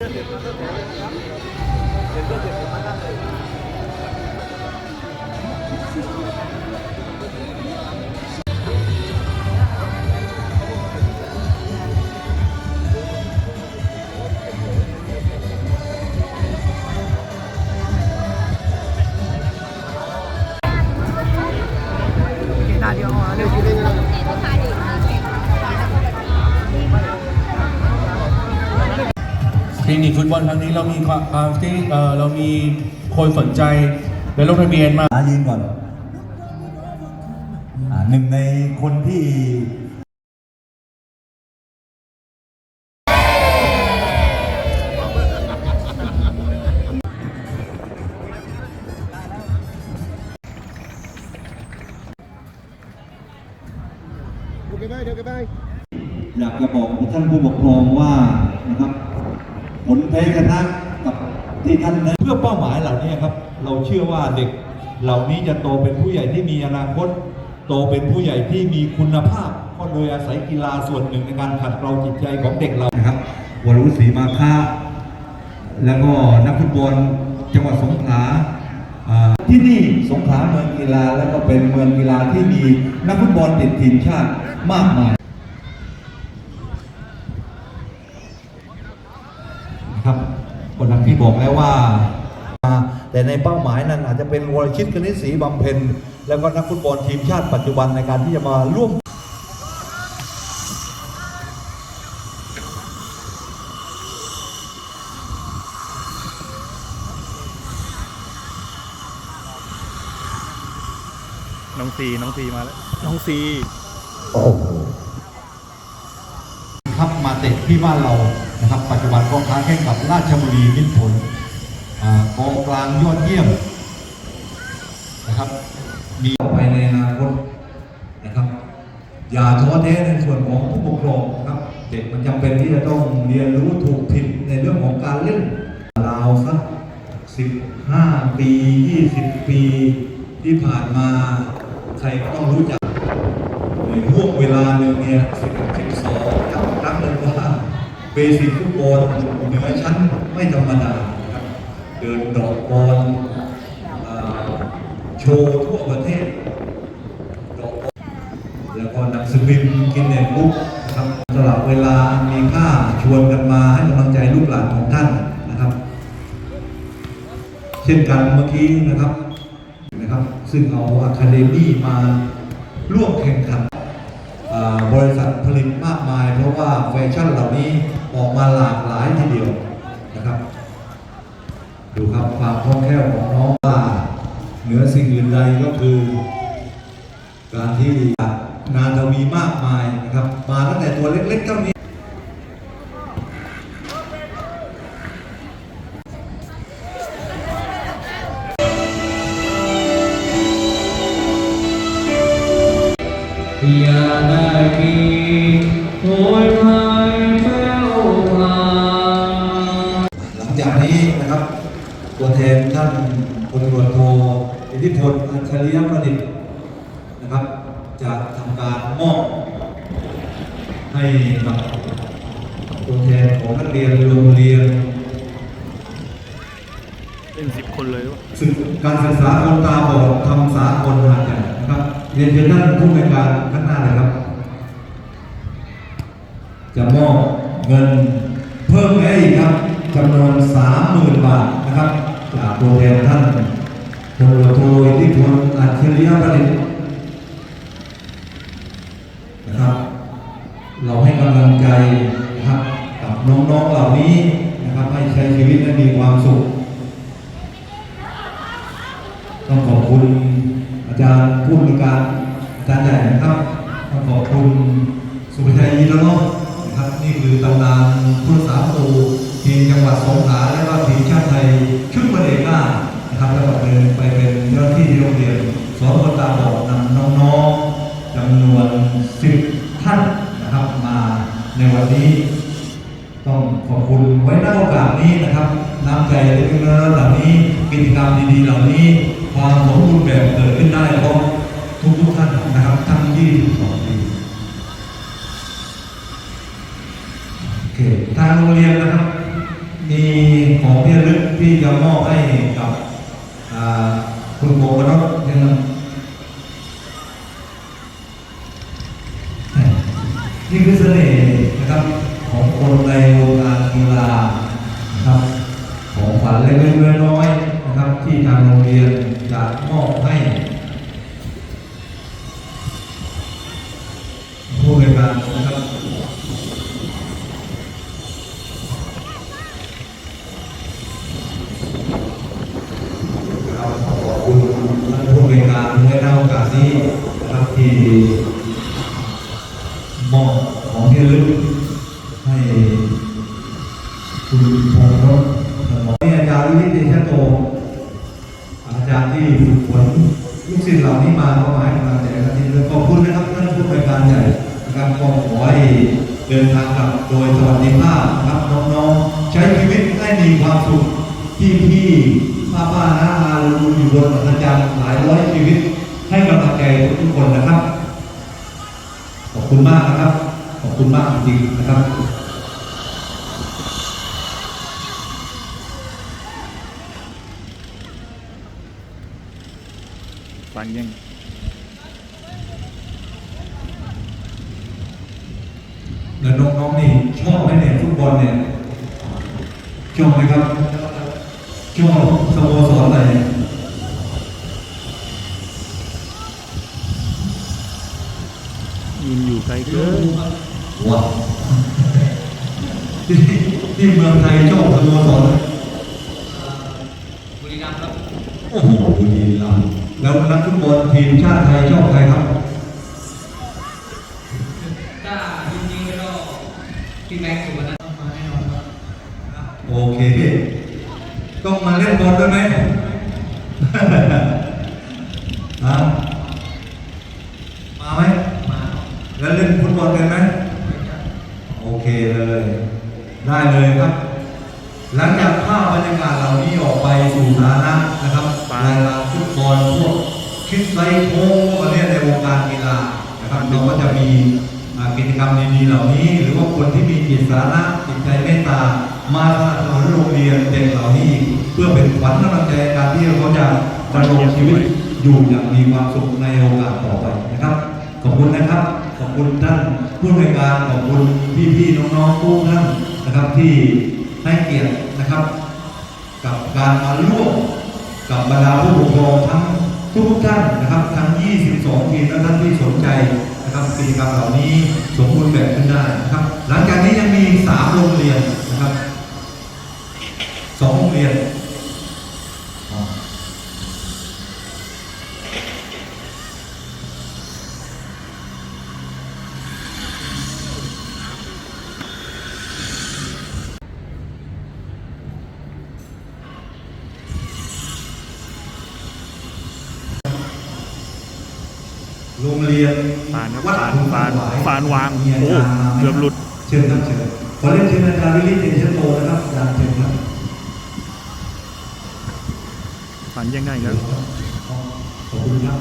ค บอลครั้งนี้เรามีความที่เรามีคนสนใจและลงทะเบียนมายืนก่อนหนึ่งในคนที่ เหล่านี้จะโตเป็นผู้ใหญ่ที่มีอนาคต โตเป็นผู้ใหญ่ที่มีคุณภาพก็โดยอาศัยกีฬาส่วนหนึ่งในการขัดเกลาจิตใจของเด็กเรานะครับวรุษศรีมาค่าแล้วก็นักฟุตบอลจังหวัดสงขลาที่นี่สงขลาเมืองกีฬาแล้วก็เป็นเมืองกีฬาที่มีนักฟุตบอลติดทีมชาติมากมายครับคนนั้นที่บอกแล้วว่า แต่ในเป้าหมายนั้นอาจจะเป็นวรชิตกนิษฐ์ศรีบำเพ็ญแล้วก็นักฟุตบอลทีมชาติปัจจุบันในการที่จะมาร่วมน้องซีน้องซีมาแล้ว น้องซีครับมาเตะที่บ้านเรานะครับ ปัจจุบันก็ค้าแข่งกับราชบุรีมิตรผลอ่า กองกลางยอดเยี่ยมนะครับมีไปในอนาคตนะครับ อย่าท้อแท้ในส่วนของผู้ปกครองนะครับเด็กมันจำเป็นที่จะต้องเรียนรู้ถูกผิดในเรื่องของการเล่นราวสัก15ปี20ปีที่ผ่านมาใครก็ต้องรู้จักในห่วงเวลาหนึ่งเนี่ย10 12ครับครั้งหนึ่งว่าเบสิกฟุตบอลเหนือชั้นไม่ธรรมดา เดินดอกบอลโชว์ทั่วประเทศดอกบอลแล้วก็นังสือพิมพ์กินเน็ตบุ๊กนะครับสลับเวลามีค่าชวนกันมาให้กำลังใจลูกหลานของท่านนะครับ เช่นกันเมื่อกี้นะครับนะครับ ซึ่งเอาอะคาเดมี่มาร่วมแข่งขันบริษัทผลิตมากมาย เพราะว่าแฟชั่นเหล่านี้ออกมาหลากหลายทีเดียวนะครับ ดู คล่องแคล่วของน้องว่าเหนือสิ่งอื่นใดก็คือ การที่งานทวีมากมายนะครับ มาตั้งแต่ตัวเล็กๆเท่านี้อย่าได้มีโอ จฉริยประดิษฐ์นะครับ จะทำการมอบให้กับตัวแทนของนักเรียนโรงเรียนเป็นสิบคนเลยวะศึกการศึกษาคนตาบอดทำสากลหาดใหญ่นะครับเรียนเชิญท่านผู้ในวยการข้างหน้าเลยครับ จะมอบเงินเพิ่มให้อีกครับจำนวน 30,000 บาทนะครับจากตัวแทนท่าน พลตำรวจโทอิทธิพลอัจฉริยประดิษฐ์นะครับ เราให้กำลังใจนะครับกับน้องๆเหล่านี้นะครับให้ใช้ชีวิตและมีความสุข ต้องขอบคุณอาจารย์ผู้อำนวยการอาจารย์ใหญ่นะครับต้องขอบคุณสุภชัยยีระโนกนะครับนี่คือตำนานผู้รักษาประตูทีมจังหวัดสงขลาและก็ทีมชาติไทยชุดประเดก้านะครับ แล้วก็เดินไปเป็นเจ้าที่โรงเรียนสอนคนตาบอดนำน้องๆจำนวน10ท่านนะครับมาในวันนี้ ต้องขอบคุณไว้ในโอกาสนี้นะครับน้ำใจเล็กๆน้อยๆเหล่านี้กิจกรรมดีๆเหล่านี้ ความสมบูรณ์แบบเกิดขึ้นได้เพราะทุกๆท่านนะครับทั้ง22ปีโอเคทางโรงเรียนนะครับ มีของที่ระลึกที่จะมอบให้กับ คุณโบวนะครับนี่คือเสน่ห์นะครับของคนในวงการกีฬาครับของขวัญเล็กๆน้อยๆนะครับที่ทางโรงเรียนอยากมอบให้ผู้บริการนะครับ เราขอบคุณท่านผู้บริการที่ให้โอกาสนี้นะครับที่มอบของที่ระลึกให้คุณพงษ์รถสมองนี่อาจารย์วินิจเดชโต อาจารย์ที่ฝึกฝนลูกศิษย์เหล่านี้มาก็มาให้กำลังใจกันที่ด้วยขอบคุณนะครับท่านผู้บริการใหญ่นะครับก็ขอให้เดินทางกลับโดยสวัสดิภาพครับน้องๆ ใช้ชีวิตให้มีความสุขพี่พี่ป้าป้าน้าอาลุงอยู่บนอัศจรรย์หลายร้อยชีวิต ให้กำลังใจทุกคนนะครับ ขอบคุณมากนะครับ ขอบคุณมากจริงๆนะครับฟันยัง แล้วน้องๆนี่ชอบไหมเนี่ยฟุตบอลเนี่ยชอบไหมครับ ชอบสโมสรอะไร ยินอยู่ไกลเกิน ว้าวที่ที่เมืองไทยชอบสโมสรบุรีรัมย์ครับโอ้โหบุรีรัมย์แล้วนักฟุตบอลทีมชาติไทยชอบใครครับ ถ้ายุคนี้ก็พี่แม็กซ์สุวรรณต้องมาแน่นอนครับ โอเคพี่ต้องมาเล่นบอลด้วยไหม ฮะมาไหม มา แล้วเล่นฟุตบอลกันไหม โอเคเลย ได้เลยครับ หลังจากภาพบรรยากาศเหล่านี้ออกไปสู่สาธารณะนะครับรายการฟุตบอลพวกคิดไซโค้งพวกนี้ในวงการกีฬานะครับเราก็จะมีกิจกรรมดีๆเหล่านี้ หรือว่าคนที่มีจิตสาธารณะจิตใจเมตตามาสนับสนุนโรงเรียนเด็กเหล่านี้ เพื่อเป็นขวัญกำลังใจการที่เขาจะดำรงชีวิตอยู่อย่างมีความสุขในโอกาสต่อไปนะครับ ขอบคุณนะครับ ขอบคุณท่านผู้ในการขอบคุณพี่ๆน้องๆทุกท่าน นะครับที่ให้เกียรตินะครับ กับการมาร่วมกับบรรดาผู้ปกครองทั้งทุกท่านนะครับ ทั้ง 22 ทีมและท่านที่สนใจนะครับกิจกรรมเหล่านี้สมบูรณ์แบบขึ้นได้นะครับ หลังจากนี้ยังมี 3 โรงเรียนนะครับ2โรงเรียน ฟานครับวัดฟานขุนฟานหวายฟานวางมีอาจารย์โอ้มาไมเกือบหลุดเชิญครับเชิญขอเรียนเชิญอาจารย์วิริตเดชโตนะครับอาจารย์เชิญครับฟันยังไงครับขอบคุณครับ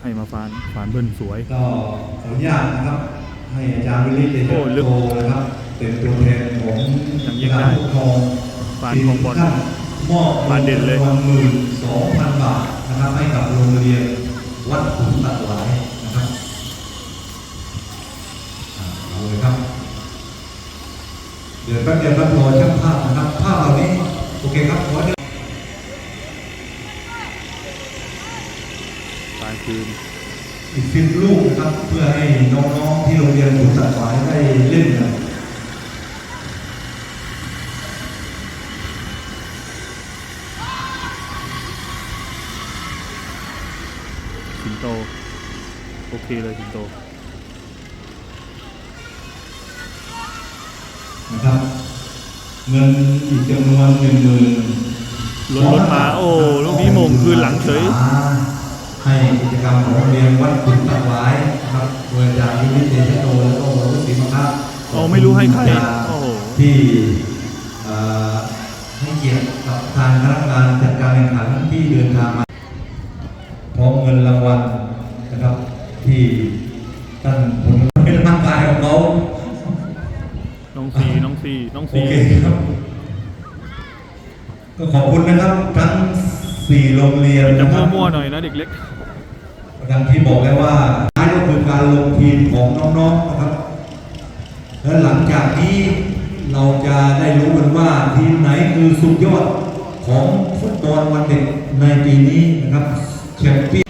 ให้มาฟานฟานเบิ้ลสวยก็ขออนุญาตนะครับให้อาจารย์วิริตเดชโอ้ลึกโตนะครับเป็นตัวแทนของยังยิงได้การปกครองฟานของบอลท่านมอบฟานเด่นเลยงิรางวัลหมื่นสองพันบาท นะครับให้กับโรงเรียนวัดขุนตัดหวายนะครับอ่าเอาเลยครับ เดี๋ยวแป๊บเดียวครับรอช่างภาพนะครับ ภาพเหล่านี้โอเคครับขอเดี๋ยวฟานคืนอีกสิบลูกนะครับ เพื่อให้น้องๆที่โรงเรียนขุนตัดหวายได้เล่นกัน เคเลยสิงโตนะครับ เงินอีกจำนวนหนึ่งหมื่นลดลดมาโอ้ลูกนี้โมงคืนหลังเฉยให้กิจกรรมของโรงเรียนวัดขุนตะไว้นะครับโดยอาจารย์วินิจเดชโตและก็วรุศิมครับโอ้ไม่รู้ให้ใครโอ้โหที่เอ่อให้เกียรติกับทางพนักงานจัดการแข่งขันที่เดินทางมาพร้อมเงินรางวัลนะครับ ที่ท่านผลเป็นร่างกายของเขา น้อง ซีน้องซีน้องโอซีเคครับ ก็ขอบคุณนะครับทั้งสี่โรงเรียนจะนะครับมั่วๆหน่อยนะเด็กเล็ก ดังที่บอกแล้วว่าท้ายก็คือการลงทีมของน้องๆนะครับ และหลังจากนี้เราจะได้รู้กันว่าทีมไหนคือสุดยอดของฟุตบอลวันเด็กในปีนี้นะครับแชมเปี้ยน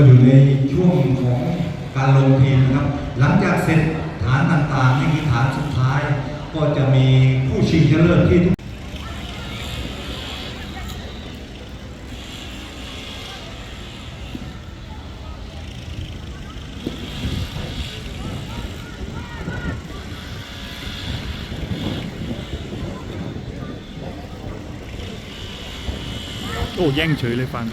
ก็อยู่ในช่วงของการลงทีมนะครับ หลังจากเสร็จฐานต่างๆนี่คือฐานสุดท้าย ก็จะมีผู้ชิงชนะเลิศที่ทุกโอ้แย่งเฉยเลยฟัง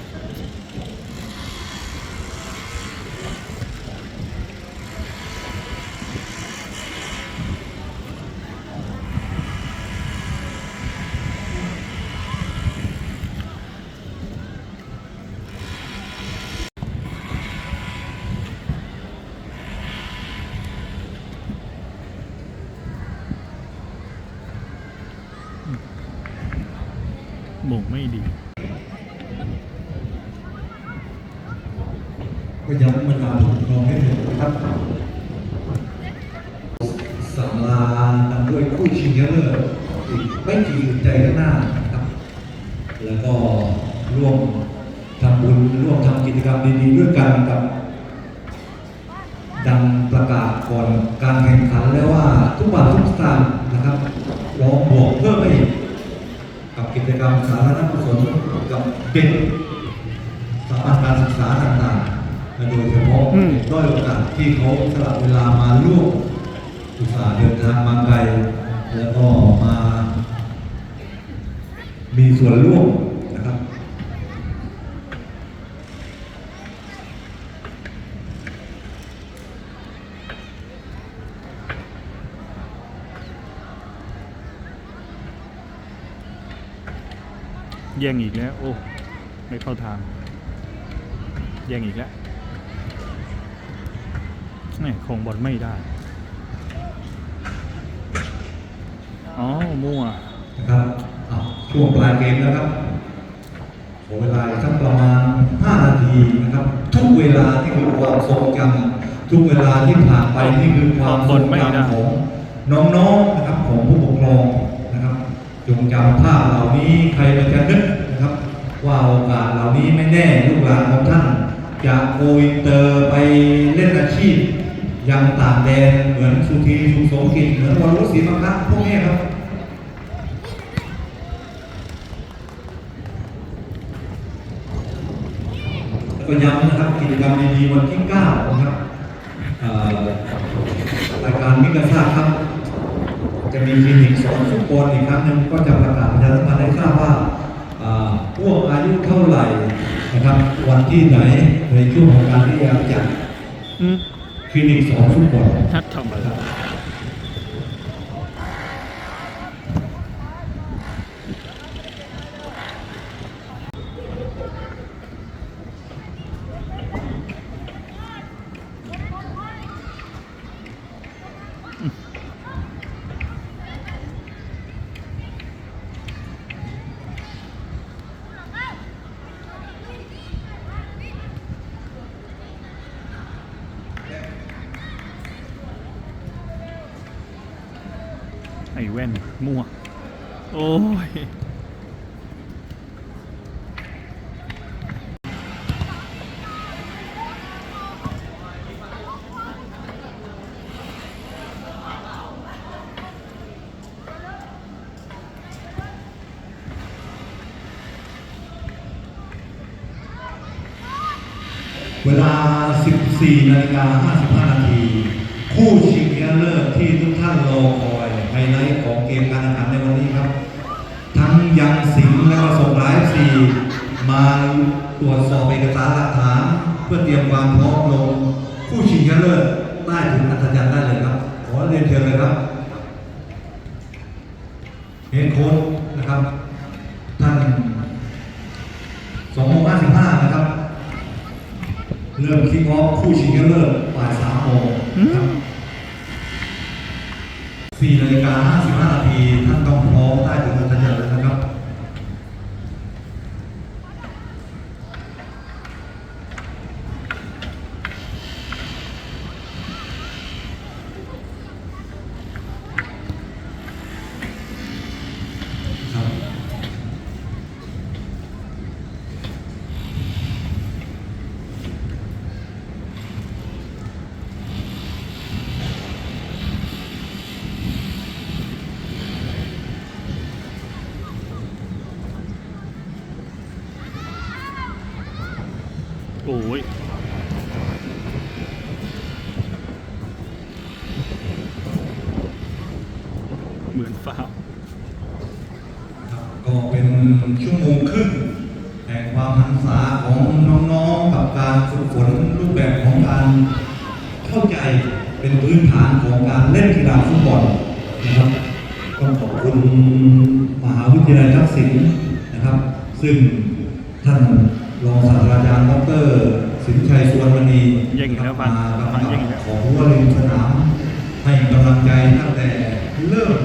หม่งไม่ดีก็ย้ำบรรดาผู้ปกครองให้ถึงนะครับสัมลานำด้วยคู่ชิงชนะเลิศอีกไม่กี่ใจข้างหน้านะครับ แล้วก็ร่วมทำบุญร่วมทำกิจกรรมดีๆด้วยกันกับ ดังประกาศก่อนการแข่งขันแล้วว่าทุกบาททุกสตางค์นะครับลองบวกเพิ่มไปอีกกับกิจกรรม สาธารณกุศลกับเด็กสถาบันการศึกษาต่างๆและโดยเฉพาะอืมด้อยโอกาสที่เขาสละเวลามาร่วมอุตสาห์เดินทางมาไกล แล้วก็มา มีส่วนร่วมนะครับ แย่งอีกแล้ว โอ้ ไม่เข้าทาง แย่งอีกแล้วแม่คงบอลไม่ได้ อ๋อ มั่ว นะครับอะช่วงปลายเกมแล้วครับขอเวลาอีกสักประมาณ 5 นาทีนะครับ ทุกเวลาที่คือความทรงจำทุกเวลาที่ผ่านไปนี่คือความทรงจำของน้องๆนะครับของผู้ปกครอง จงจำภาพเหล่านี้ใครมันจะนึกนะครับ ว่าโอกาสเหล่านี้ไม่แน่ลูกหลานของท่านจะโกอินเตอร์ไปเล่นอาชีพยังต่างแดนเหมือนสุธีสุสมกิจเหมือนวรวุฒิศรีมังคะพวกนี้ครับแล้วก็ย้ำนะครับกิจกรรมดีๆวันที่9นะครับรายการมิกาซ่าครับ จะมีคลินิกสอนฟุตบอลอีกครั้งหนึ่งก็จะประกาศประชาสัมพันธ์ให้ทราบว่าอ่าพวกอายุเท่าไหร่นะครับวันที่ไหนในช่วงของการที่จะจัดอืมคลินิกสอนฟุตบอลนัดทำอะไร มีแว่นมั่ว โอ้ยเวลา 14 นาฬิกา 55 นาที คู่ชิงชนะเลิศที่ทุกท่านรอคอย ไฮไลท์ของเกมการแข่งขันในวันนี้ครับ ทั้งยังสิงห์และก็ส่งร้ายสีมาตรวจสอบเอกสารหลักฐานเพื่อเตรียมความพร้อมลงคู่ชิงชนะเลิศได้ถึงอัศจรรย์ได้เลยครับ ขอเรียนเชิญเลยครับเฮดโค้ชนะครับ ท่านสองโมงห้าสิบห้านะครับ เริ่มคิกออฟคู่ชิงชนะเลิศบ่ายสามโมงครับ สี่นาฬิกาห้าสิบห้านาทีท่านต้องพร้อมได้ถึงอันจรรย์เลยนะครับ โอ้ย เหมือนฟ้าวก็เป็นชั่วโมงครึ่งแห่งความหันษาของน้องๆกับการฝึกฝนรูปแบบของการเข้าใจเป็นพื้นฐานของการเล่นกีฬาฟุตบอลนะครับต้องขอบคุณมหาวิทยาลัยทักษิณนะครับ ซึ่งท่านรองศาสตราจารย์ดรสินชัยสุวรรณมณีเย่งแล้วฟังมากำฟังเย่กับงแล้วของหัวริมสนามให้กำลังใจตั้งแต่เริ่ม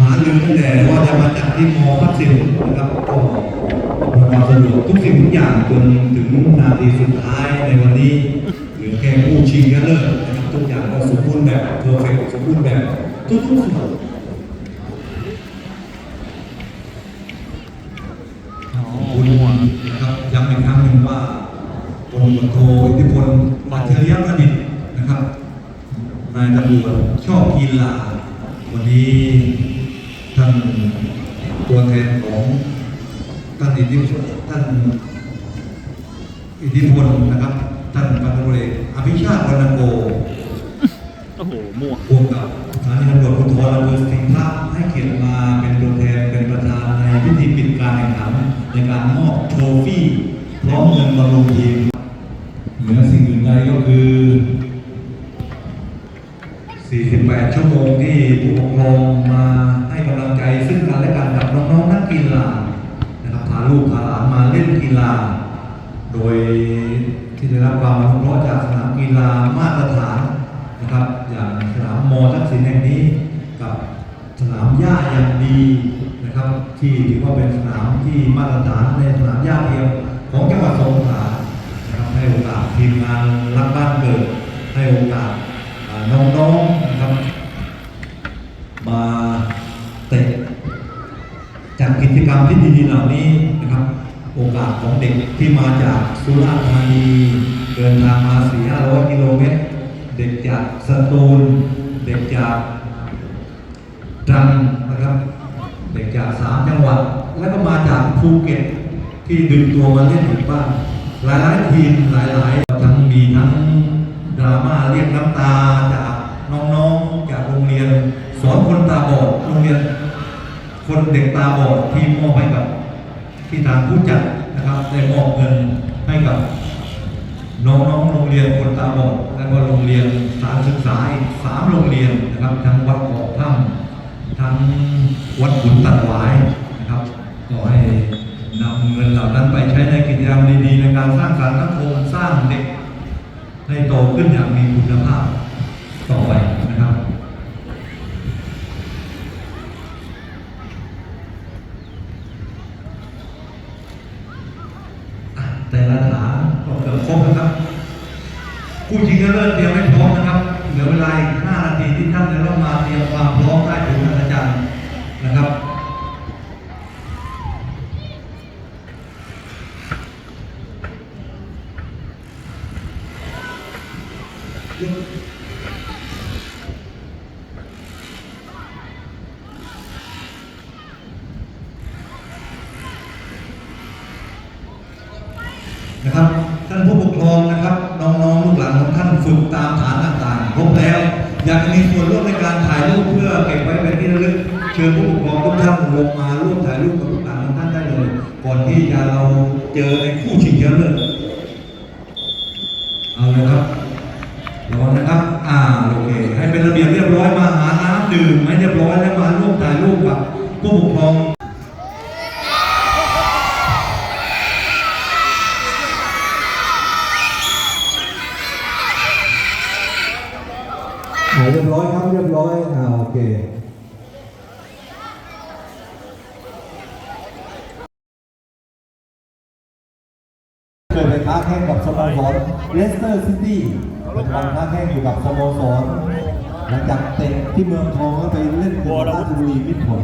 หาลืมตั้งแต่ว่าจะมาจัดที่มอพัทสินนะครับก็อำนวยความสะดวกทุกสิ่งทุกอย่างจนถึงนาทีสุดท้ายในวันนี้เหลือแค่ผู้ชิงชนะเลิศนะครับทุกอย่างก็สมบูรณ์แบบเพอร์เฟกสมบูรณ์แบบทุกๆส่วนคุณนะครับย้ำอีกครั้งหนึ่งว่าพลตำรวจโทอิทธิพลอัจฉริยประดิษฐ์นะครับนายตำรวจชอบกีฬาวันนี้ ท่านตัวแทนของท่านอิทธิพลท่านอิทธิพลนะครับ ท่านพันตำรวจเอกอภิชาติวรรณโกโอ้โหมั่วร่วมกับสถานีตำรวจภูธรอำเภอสิงห์พระให้เกียรติมาเป็นตัวแทนเป็นประธานในพิธีปิดการแข่งขันในการมอบโทฟี่พร้อมเงินบำรุงทีมเหนือสิ่งอื่นใดก็คือ 48 ชั่วโมงที่ผู้ปกครองมาให้กำลังใจซึ่งกันและกันกับน้องๆนักกีฬานะครับพาลูกพาหลานมาเล่นกีฬา โดยที่ได้รับความอนุเคราะห์จากสนามกีฬามาตรฐานนะครับ อย่างสนามมอทักษิณแห่งนี้กับสนามหญ้าอย่างดีนะครับ ที่ถือว่าเป็นสนามที่มาตรฐานในสนามหญ้าเทียมของจังหวัดสงขลานะครับให้โอกาสทีมงานรักบ้านเกิด กิจกรรมที่ดีๆเหล่านี้นะครับ โอกาสของเด็กที่มาจากสุราษฎร์ธานีเดินทางมา4-500กิโลเมตร เด็กจากสตูล เด็กจากตรังนะครับ เด็กจากสามจังหวัด แล้วก็มาจากภูเก็ตที่ดึงตัวมาเล่นอยู่บ้าน หลายๆทีมหลายๆทั้งมีทั้งดราม่าเรียกน้ำตาจากน้องๆจากโรงเรียน สอนคนตาบอดโรงเรียน คนเด็กตาบอดที่มอบให้กับที่ทางผู้จัดนะครับได้มอบเงินให้กับน้องๆโรงเรียนคนตาบอดและก็โรงเรียนสารศึกษาสามโรงเรียนนะครับ ทั้งวัดเกาะถ้ำทั้งวัดขุนตัดหวายนะครับก็ให้นำเงินเหล่านั้นไปใช้ในกิจกรรมดีๆ ในการสร้างสรรค์สังคมสร้างเด็กให้โตขึ้นอย่างมีคุณภาพต่อไปนะครับ อะแต่ละฐานก็เกือบครบนะครับ ผู้ชิงเลิศเตรียมให้พร้อมนะครับ เหลือเวลาอีก5นาทีที่ท่านจะต้องมาเตรียมความพร้อมได้ถึงอาจารย์นะครับ เอาเลยครับระวังนะครับ อ่าโอเค ให้เป็นระเบียบเรียบร้อยมาหาน้ำดื่มให้เรียบร้อยแล้วมาร่วมถ่ายรูปกับผู้ปกครอง อ่าเรียบร้อยครับเรียบร้อยอ่าโอเค เคยไปค้าแข่งกับสโมสรเลสเตอร์ซิตี้เป็นกองค้าแข่งอยู่กับสโมสรหลังจากเตะ ที่เมืองทองก็ไปเล่นกับราชบุรีมิตรผล